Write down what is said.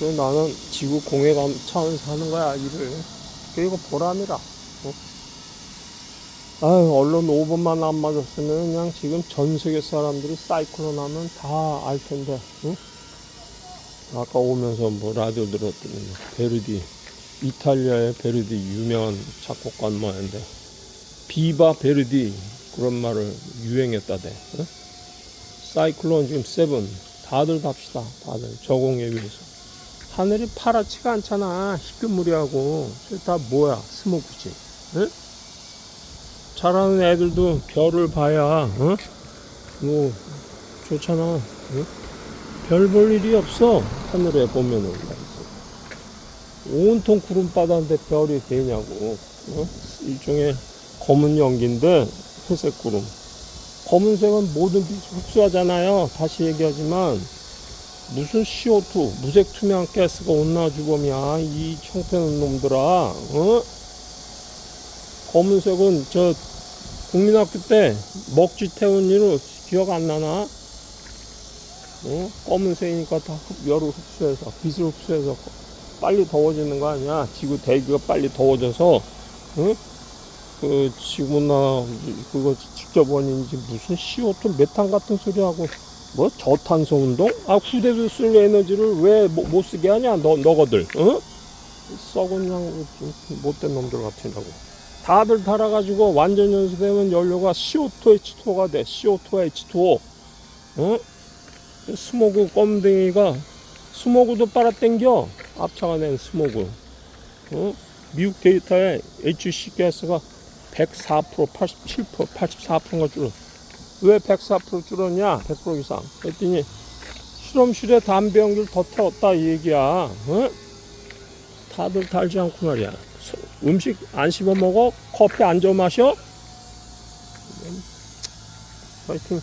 그래서 나는 지구 공해감 차원에서 하는 거야 일을 그리고 보람이라 어? 아유 언론 5분만 안 맞았으면 그냥 지금 전 세계 사람들이 사이클론 하면 다 알 텐데 응? 아까 오면서 뭐 라디오 들었더니 뭐 베르디 이탈리아의 베르디 유명한 작곡가 모양인데 비바 베르디 그런 말을 유행했다대 응? 사이클론 지금 세븐 다들 갑시다 다들 저공에 위해서 하늘이 파랗지가 않잖아. 희끗무리하고. 다 뭐야? 스모크지. 응? 잘하는 애들도 별을 봐야 어? 뭐 좋잖아. 응? 별볼 일이 없어. 하늘에 보면은. 온통 구름바다인데 별이 되냐고. 어? 일종의 검은 연기인데 회색 구름. 검은색은 모든 빛을 흡수하잖아요. 다시 얘기하지만 무슨 CO2 무색 투명 가스가 온나 주범이야 이 형편없는 놈들아 어? 검은색은 저 국민학교 때 먹쥐 태운 이로 기억 안 나나? 어? 검은색이니까 다 흡- 열을 흡수해서 빛을 흡수해서 빨리 더워지는 거 아니야? 지구 대기가 빨리 더워져서 어? 그 지구나 그거 직접 원인지 무슨 CO2 메탄 같은 소리 하고 뭐 저탄소 운동? 아 후대도 쓸 에너지를 왜 못 쓰게 하냐? 너 너거들 어? 썩은 양 못된 놈들 같으라고. 다들 달아가지고 완전 연소되면 연료가 CO2H2가 돼. CO2H2O. 어? 스모그 껌댕이가 스모그도 빨아당겨. 앞차가 낸 스모그. 어? 미국 데이터에 HC 가스가 104%, 87%, 84%가 줄어. 왜 104% 줄었냐? 100% 이상. 그랬더니 실험실에 담배 연기를 더 태웠다 이 얘기야. 어? 다들 달지 않고 말이야. 소- 음식 안 씹어 먹어? 커피 안 줘 마셔? 하여튼